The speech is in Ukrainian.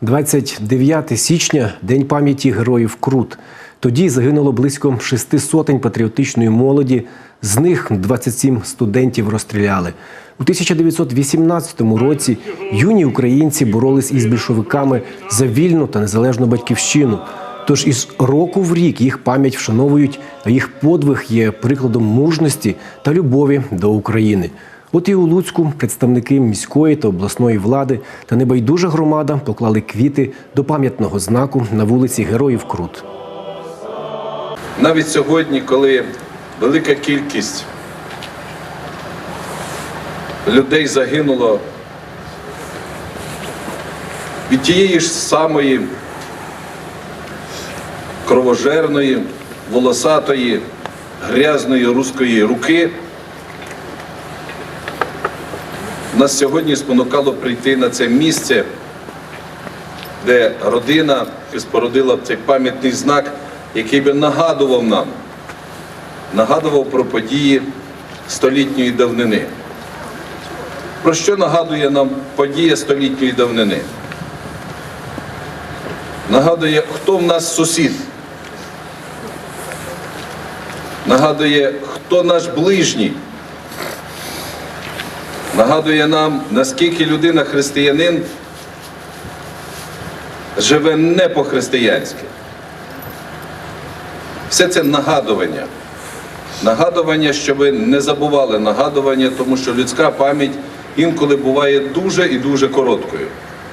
29 січня день пам'яті героїв Крут. Тоді загинуло близько шести сотень патріотичної молоді. З них 27 студентів розстріляли. У 1918 році юні українці боролись із більшовиками за вільну та незалежну батьківщину. Тож із року в рік їх пам'ять вшановують, а їх подвиг є прикладом мужності та любові до України. От і у Луцьку представники міської та обласної влади та небайдужа громада поклали квіти до пам'ятного знаку на вулиці Героїв Крут. Навіть сьогодні, коли велика кількість людей загинуло від тієї ж самої кровожерної, волосатої, грязної руської руки, нас сьогодні спонукало прийти на це місце, де родина спорудила цей пам'ятний знак, який би нагадував нам, нагадував про події столітньої давнини. Про що нагадує нам подія столітньої давнини? Нагадує, хто в нас сусід. Нагадує, хто наш ближній. Нагадує нам, наскільки людина християнин живе не по-християнськи. Все це нагадування. Нагадування, щоб ви не забували нагадування, тому що людська пам'ять інколи буває дуже і дуже короткою.